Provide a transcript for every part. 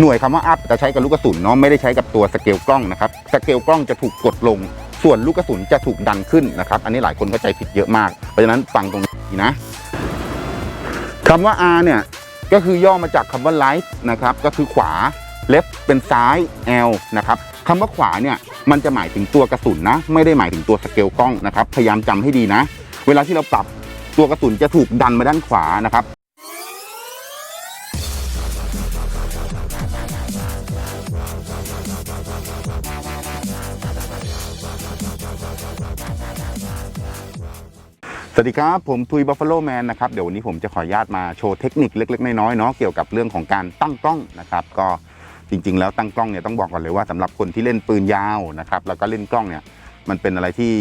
หน่วยคำว่าอัพจะใช้กับลูกกระสุนเนาะไม่ได้ใช้กับตัวสเกลกล้องนะครับสเกลกล้องจะถูกกดลง ส่วนลูกกระสุนจะถูกดันขึ้นนะครับ อันนี้หลายคนเข้าใจผิดเยอะมาก เพราะฉะนั้นฟังตรงนี้นะคำว่า R เนี่ยก็คือย่อมาจากคำว่า right นะครับก็คือขวา left เป็นซ้าย L นะครับคำว่าขวาเนี่ยมันจะหมายถึงตัวกระสุนนะ ไม่ได้หมายถึงตัวสเกลกล้องนะครับ พยายามจำให้ดีนะ เวลาที่เราปรับตัวกระสุนจะถูกดันมาด้านขวานะครับ สวัสดีครับ ผมทุยบัฟฟ a โลแมนนะครับ เดี๋ยววันนี้ผมจะขออนุญาตมาโชว์เทคนิคเล็กๆ น้อยๆเนาะเกี่ยวกับเรื่องของการตั้งกล้องนะครับ ก็จริง ๆ แล้วตั้งกล้องเนี่ยต้องบอกก่อนเลยว่าสำหรับคนที่เล่นปืนยาวนะครับแล้วก็เล่นกล้องเนี่ยมันเป็นอะไรที่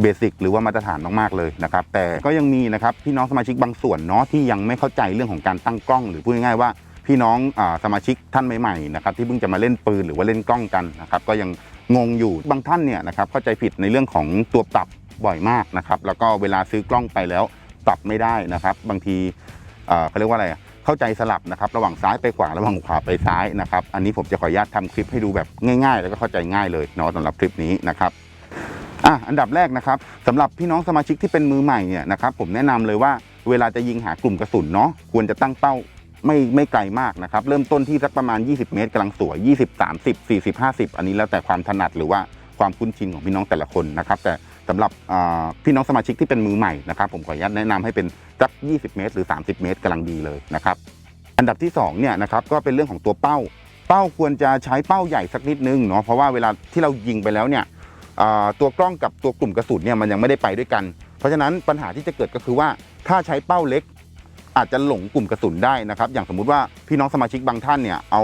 เบสิกหรือว่ามาตรฐานมากๆเลยนะครับแต่ก็ยังมีนะครับพี่น้องสมาชิกบางส่วนเนาะที่ยังไม่เข้าใจเรื่องของการตั้งกล้อง หรือพูดง่ายๆว่า พี่น้องอสมาชิกท่านใหม่ๆนะครับที่เพิ่งจะมาเล่นปืนหรือว่าเล่นกล้องกันนะครับก็ยังงงอยู่บางท่านเนี่ยนะครับเข้าใจผิดในเรื่องของตัวปรับบ่อยมากนะครับแล้วก็เวลาซื้อกล้องไปแล้วปรับไม่ได้นะครับ บางทีเขาเรียกว่าอะไรเข้าใจสลับนะครับระหว่างซ้ายไปขวาระหว่างขวาไปซ้ายนะครับอันนี้ผมจะขออนุญาตทำคลิปให้ดูแบบง่าย ๆ แล้วก็เข้าใจง่ายเลยเนาะสำหรับคลิปนี้นะครับอะอันดับแรกนะครับสำหรับพี่น้องสมาชิกที่เป็นมือใหม่เนี่ยนะครับผมแนะนำเลยว่าเวลาจะยิงหากลุ่มกระสุนเนาะควรจะตั้งเป้า ไม่ไม่ไกลมากนะครับ เริ่มต้นที่สักประมาณ 20 เมตรกำลังสวย 20 30 40 50 อันนี้แล้วแต่ความถนัดหรือว่าความคุ้นชินของพี่น้องแต่ละคนนะครับ แต่สำหรับพี่น้องสมาชิกที่เป็นมือใหม่นะครับ ผมขออนุญาตแนะนำให้เป็นสัก 20 เมตร หรือ 30 เมตรกำลังดีเลยนะครับ อันดับที่2เนี่ยนะครับก็เป็นเรื่องของตัวเป้า เป้าควรจะใช้เป้าใหญ่สักนิดนึงเนาะเพราะว่าเวลาที่เรายิงไปแล้วเนี่ยตัวกล้องกับตัวกลุ่มกระสุนเนี่ยมันยังไม่ได้ไปด้วยกัน เพราะฉะนั้นปัญหาที่จะเกิดก็คือว่าถ้าใช้เป้าเล็ก อาจจะหลงกลุ่มกระสุนได้นะครับ อย่างสมมุติว่าพี่น้องสมาชิกบางท่านเนี่ยเอา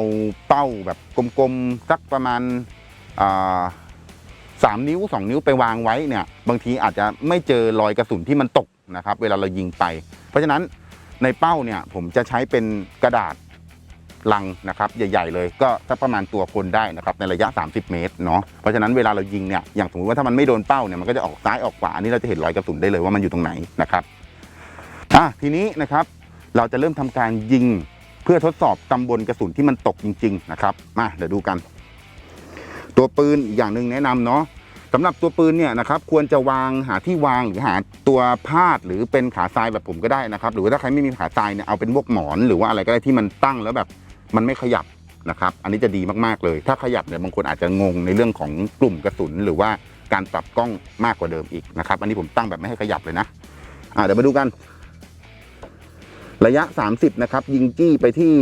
เป้าแบบกลมๆสักประมาณสามนิ้ว 2 นิ้วไปวางไว้เนี่ยบางทีอาจจะไม่เจอรอยกระสุนที่มันตกนะครับ เวลาเรายิงไป เพราะฉะนั้นในเป้าเนี่ยผมจะใช้เป็นกระดาษลังนะครับ ใหญ่ ๆ เลยก็สักประมาณตัวคนได้นะครับในระยะ 30 เมตรเนาะเพราะฉะนั้นเวลาเรายิงเนี่ยอย่างสมมติว่าถ้ามันไม่โดนเป้าเนี่ยมันก็จะออกซ้ายออกขวาอันนี้เราจะเห็นรอยกระสุนได้เลยว่ามันอยู่ตรงไหนนะครับอะทีนี้นะครับ เราจะเริ่มทำการยิงเพื่อทดสอบตำบลกระสุนที่มันตกจริง ๆ นะครับ มาเดี๋ยวดูกัน ตัวปืนอีกอย่างหนึ่งแนะนำเนาะสำหรับตัวปืนเนี่ยนะครับ ควรจะวางหาที่วางหรือหาตัวพาดหรือเป็นขาทรายแบบผมก็ได้นะครับ หรือว่าถ้าใครไม่มีขาทรายเนี่ยเอาเป็นพวกหมอนหรือว่าอะไรก็ได้ที่มันตั้งแล้วแบบ มันไม่ขยับนะครับ อันนี้จะดีมากๆเลย ถ้าขยับเนี่ยบางคนอาจจะงงในเรื่องของกลุ่มกระสุน หรือว่าการปรับกล้องมากกว่าเดิมอีกนะครับ อันนี้ผมตั้งแบบไม่ให้ขยับเลยนะอ่าเดี๋ยวมาดูกัน ระยะ 30 นะครับ ยิงจี้ไปที่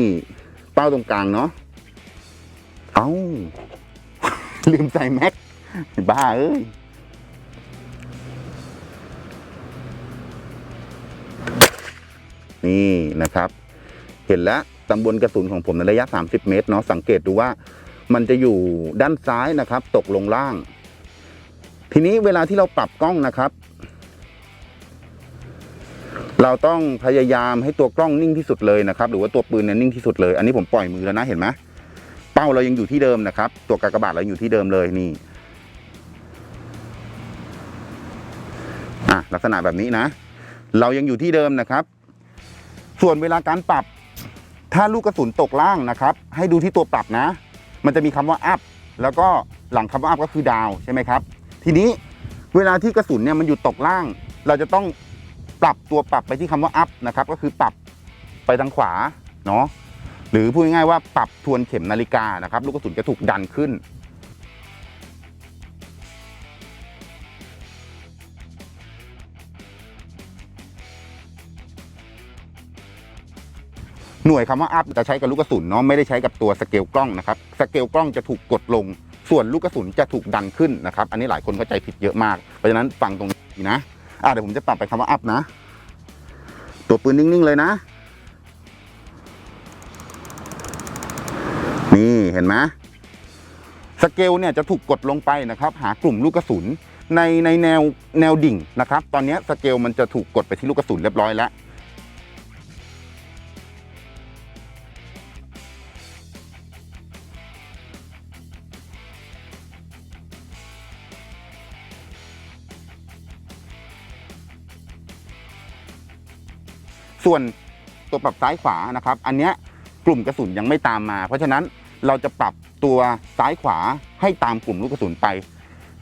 เป้าตรงกลางเนาะเอา้า ลืมใส่แม็ก บ้าเอ้ย นี่นะครับ เห็นแล้วตำบลกระสุนของผมในระยะ 30 เมตรเนาะสังเกตดูว่ามันจะอยู่ด้านซ้ายนะครับ ตกลงล่าง ทีนี้เวลาที่เราปรับกล้องนะครับ เราต้องพยายามให้ตัวกล้องนิ่งที่สุดเลยนะครับ หรือว่าตัวปืนเนี่ยนิ่งที่สุดเลย อันนี้ผมปล่อยมือแล้วนะเห็นไหมเป้าเรายังอยู่ที่เดิมนะครับ ตัวกากบาทเราอยู่ที่เดิมเลยนี่อะลักษณะแบบนี้นะ เรายังอยู่ที่เดิมนะครับ ส่วนเวลาการปรับ ถ้าลูกกระสุนตกล่างนะครับ ให้ดูที่ตัวปรับนะ มันจะมีคำว่า up แล้วก็หลังคำว่า up ก็คือ down ใช่ไหมครับ ทีนี้เวลาที่กระสุนเนี่ยมันอยู่ตกล่าง เราจะต้อง ปรับตัวปรับไปที่คำว่า up นะครับก็คือปรับไปทางขวาเนาะหรือพูดง่ายๆว่าปรับทวนเข็มนาฬิกานะครับลูกกระสุนจะถูกดันขึ้นหน่วยคำว่า up จะใช้กับลูกกระสุนเนาะไม่ได้ใช้กับตัวสเกลกล้องนะครับสเกลกล้องจะถูกกดลง ส่วนลูกกระสุนจะถูกดันขึ้นนะครับ อันนี้หลายคนเข้าใจผิดเยอะมาก เพราะฉะนั้นฟังตรงนี้นะ อะเดี๋ยวผมจะปรับไปคำว่า up นะ ตัวปืนนิ่งๆเลยนะ นี่เห็นไหมสเกลเนี่ยจะถูกกดลงไปนะครับ หากลุ่มลูกกระสุนในในแนวแนวดิ่งนะครับ ตอนนี้สเกลมันจะถูกกดไปที่ลูกกระสุนเรียบร้อยแล้ว ส่วนตัวปรับซ้ายขวานะครับ อันเนี้ยกลุ่มกระสุนยังไม่ตามมา เพราะฉะนั้นเราจะปรับตัวซ้ายขวาให้ตามกลุ่มลูกกระสุนไป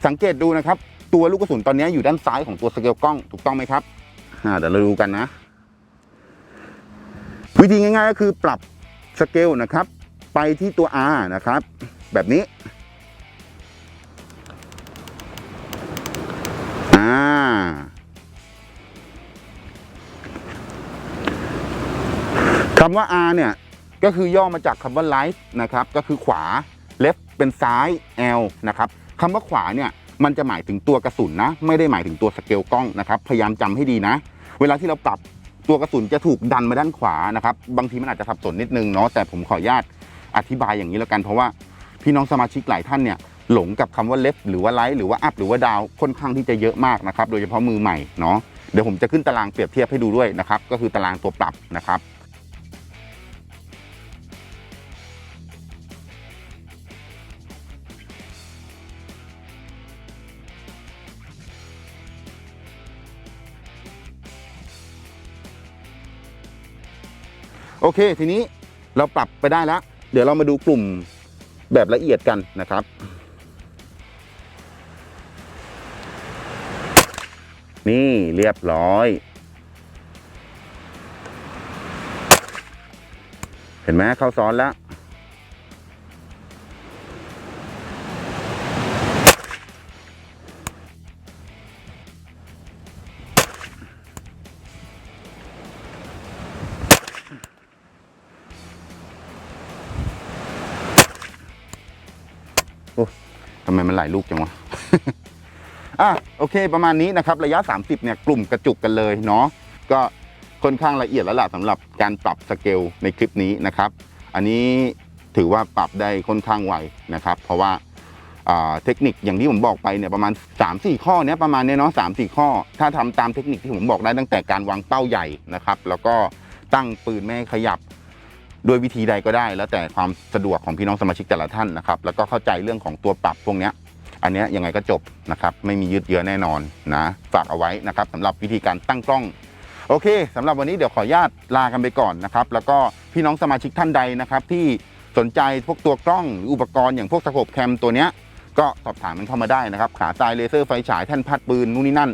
สังเกตดูนะครับ ตัวลูกกระสุนตอนนี้อยู่ด้านซ้ายของตัวสเกลกล้องถูกต้องไหมครับเดี๋ยวเราดูกันนะ วิธีง่ายๆก็คือปรับสเกลนะครับ ไปที่ตัว R นะครับ แบบนี้ คำว่า R เนี่ยก็คือย่อมาจากคำว่า right นะครับก็คือขวา left เป็นซ้าย L นะครับคำว่าขวาเนี่ยมันจะหมายถึงตัวกระสุนนะ ไม่ได้หมายถึงตัวสเกลกล้องนะครับ พยายามจำให้ดีนะ เวลาที่เราปรับตัวกระสุนจะถูกดันมาด้านขวานะครับ บางทีมันอาจจะสับสนนิดนึงเนาะแต่ผมขออนุญาตอธิบายอย่างนี้แล้วกัน เพราะว่าพี่น้องสมาชิกหลายท่านเนี่ยหลงกับคำว่า left หรือว่า right หรือว่า up หรือว่า down ค่อนข้างที่จะเยอะมากนะครับ โดยเฉพาะมือใหม่เนาะเดี๋ยวผมจะขึ้นตารางเปรียบเทียบให้ดูด้วยนะครับ ก็คือตารางตัวปรับนะครับ โอเค ทีนี้เราปรับไปได้แล้ว เดี๋ยวเรามาดูกลุ่มแบบละเอียดกันนะครับนี่เรียบร้อย เห็นไหมเข้าซ้อนแล้ว ทำไมมันหลายลูกจังวะ อะโอเค ประมาณนี้นะครับ ระยะ 30 เนี่ยกลุ่มกระจุกกันเลยเนาะก็ค่อนข้างละเอียดแล้วล่ะสำหรับการปรับสเกลในคลิปนี้นะครับ อันนี้ถือว่าปรับได้ค่อนข้างไวนะครับ เพราะว่าเทคนิคอย่างที่ผมบอกไปเนี่ยประมาณ 3-4 ข้อเนี้ยประมาณเนี้ยเนาะสามสี่ข้อ ถ้าทำตามเทคนิคที่ผมบอกได้ตั้งแต่การวางเป้าใหญ่นะครับ แล้วก็ตั้งปืนไม่ขยับ ด้วยวิธีใดก็ได้ แล้วแต่ความสะดวกของพี่น้องสมาชิกแต่ละท่านนะครับ แล้วก็เข้าใจเรื่องของตัวปรับพวกนี้อันนี้ยังไงก็จบนะครับไม่มียืดเยื้อแน่นอนนะฝากเอาไว้นะครับสำหรับวิธีการตั้งกล้องโอเคสำหรับวันนี้เดี๋ยวขออนุญาตลากันไปก่อนนะครับ แล้วก็พี่น้องสมาชิกท่านใดนะครับ ที่สนใจพวกตัวกล้องหรืออุปกรณ์อย่างพวกสโคปแคมตัวเนี้ยก็สอบถามมันเข้ามาได้นะครับ ขาทรายเลเซอร์ไฟฉายแท่นพัดปืนนู่นนี่นั่น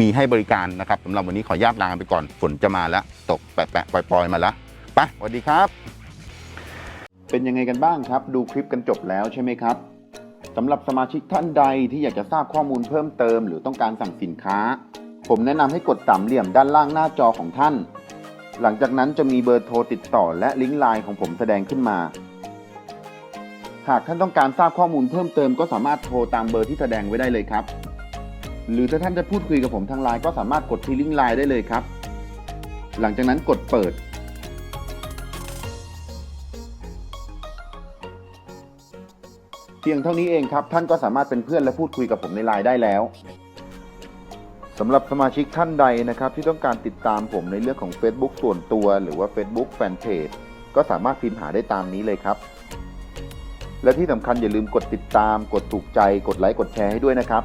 มีให้บริการนะครับสำหรับวันนี้ขออนุญาตลากันไปก่อนฝนจะมาแล้ว ตกแปะๆปล่อย ๆ มาแล้ว ไปสวัสดีครับ เป็นยังไงกันบ้างครับ ดูคลิปกันจบแล้วใช่ไหมครับสำหรับสมาชิกท่านใดที่อยากจะทราบข้อมูลเพิ่มเติม หรือต้องการสั่งสินค้า ผมแนะนำให้กดสามเหลี่ยมด้านล่างหน้าจอของท่าน หลังจากนั้นจะมีเบอร์โทรติดต่อและลิงก์ไลน์ของผมแสดงขึ้นมา หากท่านต้องการทราบข้อมูลเพิ่มเติมก็สามารถโทรตามเบอร์ที่แสดงไว้ได้เลยครับ หรือถ้าท่านจะพูดคุยกับผมทางไลน์ก็สามารถกดที่ลิงก์ไลน์ได้เลยครับ หลังจากนั้นกดเปิด เพียงเท่านี้เองครับ ท่านก็สามารถเป็นเพื่อนและพูดคุยกับผมในไลน์ได้แล้วสำหรับสมาชิกท่านใดนะครับที่ต้องการติดตามผมในเรื่องของ Facebook ส่วนตัว หรือว่า Facebook Fanpage ก็สามารถพิมพ์หาได้ตามนี้เลยครับ และที่สำคัญอย่าลืมกดติดตาม กดถูกใจ กดไลค์ กดแชร์ให้ด้วยนะครับ